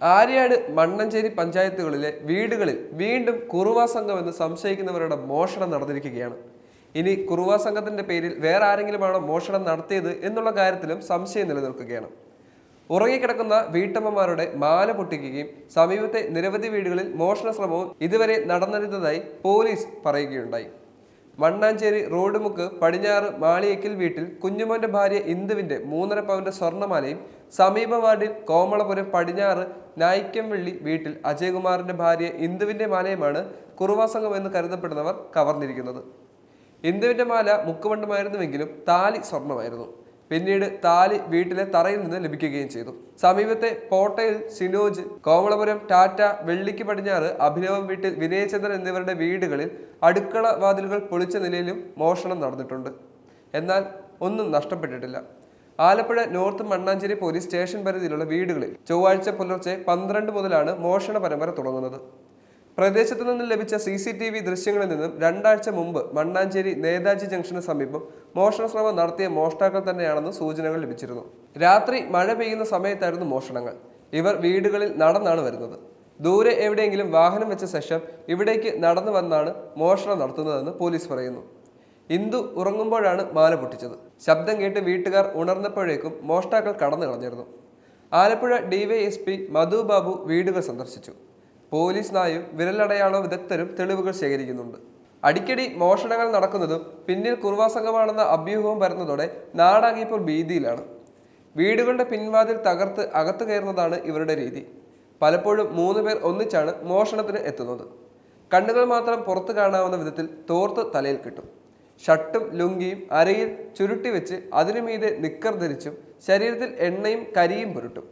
ആര്യാട് മണ്ണഞ്ചേരി പഞ്ചായത്തുകളിലെ വീടുകളിൽ വീണ്ടും കുറുവാ സംഘം എന്ന് സംശയിക്കുന്നവരുടെ മോഷണം നടന്നിരിക്കുകയാണ്. ഇനി കുറുവാ സംഘത്തിന്റെ പേരിൽ വേറെ ആരെങ്കിലുമാണോ മോഷണം നടത്തിയത് എന്നുള്ള കാര്യത്തിലും സംശയം നിലനിൽക്കുകയാണ്. ഉറങ്ങിക്കിടക്കുന്ന വീട്ടമ്മമാരുടെ മാല പൊട്ടിക്കുകയും സമീപത്തെ നിരവധി വീടുകളിൽ മോഷണ ശ്രമവും ഇതുവരെ നടന്നിരുന്നതായി പോലീസ് പറയുകയുണ്ടായി. മണ്ണാഞ്ചേരി റോഡ് മുക്ക് പടിഞ്ഞാറ് മാളിയേക്കൽ വീട്ടിൽ കുഞ്ഞുമോന്റെ ഭാര്യ ഇന്ദുവിന്റെ മൂന്നര പവന്റെ സ്വർണമാലയും സമീപ വാർഡിൽ കോമളപുരം പടിഞ്ഞാറ് നായിക്കംവെള്ളി വീട്ടിൽ അജയകുമാറിന്റെ ഭാര്യ ഇന്ദുവിന്റെ മാലയുമാണ് കുറുവാ സംഘം എന്ന് കരുതപ്പെടുന്നവർ കവർന്നിരിക്കുന്നത്. ഇന്ദുവിന്റെ മാല മുക്കുവണ്ടമായിരുന്നുവെങ്കിലും താലി സ്വർണമായിരുന്നു. പിന്നീട് താലി വീട്ടിലെ തറയിൽ നിന്ന് ലഭിക്കുകയും ചെയ്തു. സമീപത്തെ പോട്ടയിൽ സിനോജ് കോമളപുരം ടാറ്റ വെള്ളിക്ക് പടിഞ്ഞാറ് അഭിനവം വീട്ടിൽ വിനയചന്ദ്രൻ എന്നിവരുടെ വീടുകളിൽ അടുക്കള വാതിലുകൾ പൊളിച്ച നിലയിലും മോഷണം നടന്നിട്ടുണ്ട്. എന്നാൽ ഒന്നും നഷ്ടപ്പെട്ടിട്ടില്ല. Alappuzha north Mannancheri police station പരിധിയിലുള്ള വീടുകളിൽ ചൊവ്വാഴ്ച പുലർച്ചെ പന്ത്രണ്ട് മുതലാണ് മോഷണ പരമ്പര തുടങ്ങുന്നത്. പ്രദേശത്തു നിന്ന് ലഭിച്ച സി സി ടി വി ദൃശ്യങ്ങളിൽ നിന്നും രണ്ടാഴ്ച മുമ്പ് മണ്ണാഞ്ചേരി നേതാജി ജംഗ്ഷന് സമീപം മോഷണ ശ്രമം നടത്തിയ മോഷ്ടാക്കൾ തന്നെയാണെന്ന് സൂചനകൾ ലഭിച്ചിരുന്നു. രാത്രി മഴ പെയ്യുന്ന സമയത്തായിരുന്നു മോഷണങ്ങൾ. ഇവർ വീടുകളിൽ നടന്നാണ് വരുന്നത്. ദൂരെ എവിടെയെങ്കിലും വാഹനം വെച്ച ശേഷം ഇവിടേക്ക് നടന്നു വന്നാണ് മോഷണം നടത്തുന്നതെന്ന് പോലീസ് പറയുന്നു. ഇന്ദു ഉറങ്ങുമ്പോഴാണ് മാല പൊട്ടിച്ചത്. ശബ്ദം കേട്ട് വീട്ടുകാർ ഉണർന്നപ്പോഴേക്കും മോഷ്ടാക്കൾ കടന്നു കളഞ്ഞിരുന്നു. ആലപ്പുഴ ഡിവൈഎസ്പി മധു ബാബു വീടുകൾ സന്ദർശിച്ചു. പോലീസ് നായും വിരലടയാള വിദഗ്ധരും തെളിവുകൾ ശേഖരിക്കുന്നുണ്ട്. അടിക്കടി മോഷണങ്ങൾ നടക്കുന്നതും പിന്നിൽ കുർവാ സംഘമാണെന്ന അഭ്യൂഹവും വരുന്നതോടെ നാടാകിയപ്പോൾ ഭീതിയിലാണ്. വീടുകളുടെ പിൻവാതിൽ തകർത്ത് അകത്തു കയറുന്നതാണ് ഇവരുടെ രീതി. പലപ്പോഴും മൂന്ന് പേർ ഒന്നിച്ചാണ് മോഷണത്തിന് എത്തുന്നത്. കണ്ണുകൾ മാത്രം പുറത്തു കാണാവുന്ന വിധത്തിൽ തോർത്ത് തലയിൽ കിട്ടും. ഷർട്ടും ലുങ്കിയും അരയിൽ ചുരുട്ടി വെച്ച് അതിനു മീതെ നിക്കർ ധരിച്ചും ശരീരത്തിൽ എണ്ണയും കരിയും പുരട്ടും.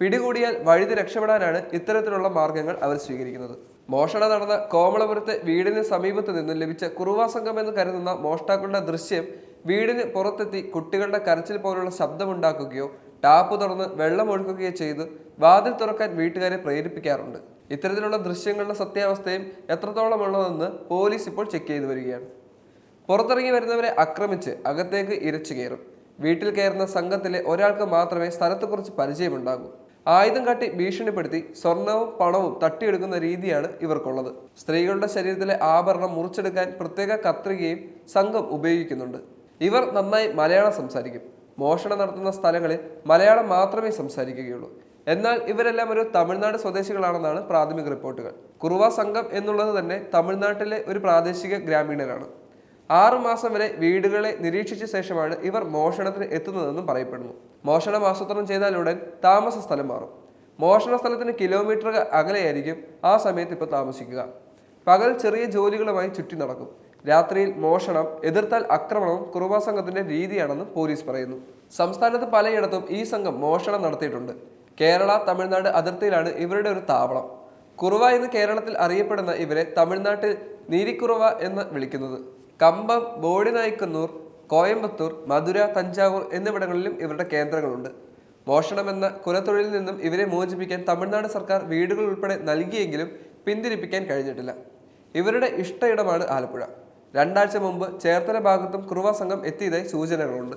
പിടികൂടിയാൽ വഴുതി രക്ഷപ്പെടാനാണ് ഇത്തരത്തിലുള്ള മാർഗങ്ങൾ അവർ സ്വീകരിക്കുന്നത്. മോഷണം നടന്ന കോമളപുരത്തെ വീടിന് സമീപത്ത് നിന്നും ലഭിച്ച കുറുവാ സംഘം എന്ന് കരുതുന്ന മോഷ്ടാക്കളുടെ ദൃശ്യം വീടിന് പുറത്തെത്തി കുട്ടികളുടെ കരച്ചിൽ പോലുള്ള ശബ്ദമുണ്ടാക്കുകയോ ടാപ്പ് തുറന്ന് വെള്ളം ഒഴുക്കുകയോ ചെയ്ത് വാതിൽ തുറക്കാൻ വീട്ടുകാരെ പ്രേരിപ്പിക്കാറുണ്ട്. ഇത്തരത്തിലുള്ള ദൃശ്യങ്ങളുടെ സത്യാവസ്ഥയും എത്രത്തോളമുള്ളതെന്ന് പോലീസ് ഇപ്പോൾ ചെക്ക് ചെയ്തു വരികയാണ്. പുറത്തിറങ്ങി വരുന്നവരെ ആക്രമിച്ച് അകത്തേക്ക് ഇരച്ചു കയറും. വീട്ടിൽ കയറുന്ന സംഘത്തിലെ ഒരാൾക്ക് മാത്രമേ സ്ഥലത്തെക്കുറിച്ച് പരിചയമുണ്ടാകൂ. ആയുധം കാട്ടി ഭീഷണിപ്പെടുത്തി സ്വർണവും പണവും തട്ടിയെടുക്കുന്ന രീതിയാണ് ഇവർക്കുള്ളത്. സ്ത്രീകളുടെ ശരീരത്തിലെ ആഭരണം മുറിച്ചെടുക്കാൻ പ്രത്യേക കത്രികയും സംഘം ഉപയോഗിക്കുന്നുണ്ട്. ഇവർ നന്നായി മലയാളം സംസാരിക്കും. മോഷണം നടത്തുന്ന സ്ഥലങ്ങളിൽ മലയാളം മാത്രമേ സംസാരിക്കുകയുള്ളൂ. എന്നാൽ ഇവരെല്ലാം ഒരു തമിഴ്നാട് സ്വദേശികളാണെന്നാണ് പ്രാഥമിക റിപ്പോർട്ടുകൾ. കുറുവ സംഘം എന്നുള്ളത് തന്നെ തമിഴ്നാട്ടിലെ ഒരു പ്രാദേശിക ഗ്രാമീണരാണ്. ആറു മാസം വരെ വീടുകളെ നിരീക്ഷിച്ച ശേഷമാണ് ഇവർ മോഷണത്തിന് എത്തുന്നതെന്നും പറയപ്പെടുന്നു. മോഷണം ആസൂത്രണം ചെയ്താലുടൻ താമസ സ്ഥലം മാറും. മോഷണ സ്ഥലത്തിന് കിലോമീറ്റർ അകലെയായിരിക്കും ആ സമയത്ത് ഇപ്പോൾ താമസിക്കുക. പകൽ ചെറിയ ജോലികളുമായി ചുറ്റി നടക്കും. രാത്രിയിൽ മോഷണം എതിർത്താൽ ആക്രമണവും കുറുവാ സംഘത്തിന്റെ രീതിയാണെന്ന് പോലീസ് പറയുന്നു. സംസ്ഥാനത്ത് പലയിടത്തും ഈ സംഘം മോഷണം നടത്തിയിട്ടുണ്ട്. കേരള തമിഴ്നാട് അതിർത്തിയിലാണ് ഇവരുടെ ഒരു താവളം. കുറുവ എന്ന് കേരളത്തിൽ അറിയപ്പെടുന്ന ഇവരെ തമിഴ്നാട്ടിൽ നീരിക്കുറുവ എന്ന് വിളിക്കുന്നത്. കമ്പം ബോഡിനായ്ക്കന്നൂർ കോയമ്പത്തൂർ മധുര തഞ്ചാവൂർ എന്നിവിടങ്ങളിലും ഇവരുടെ കേന്ദ്രങ്ങളുണ്ട്. മോഷണമെന്ന കുലത്തൊഴിലിൽ നിന്നും ഇവരെ മോചിപ്പിക്കാൻ തമിഴ്നാട് സർക്കാർ വീടുകൾ ഉൾപ്പെടെ നൽകിയെങ്കിലും പിന്തിരിപ്പിക്കാൻ കഴിഞ്ഞിട്ടില്ല. ഇവരുടെ ഇഷ്ട ഇടമാണ് ആലപ്പുഴ. രണ്ടാഴ്ച മുമ്പ് ചേർത്തല ഭാഗത്തും കുറുവ സംഘം എത്തിയതായി സൂചനകളുണ്ട്.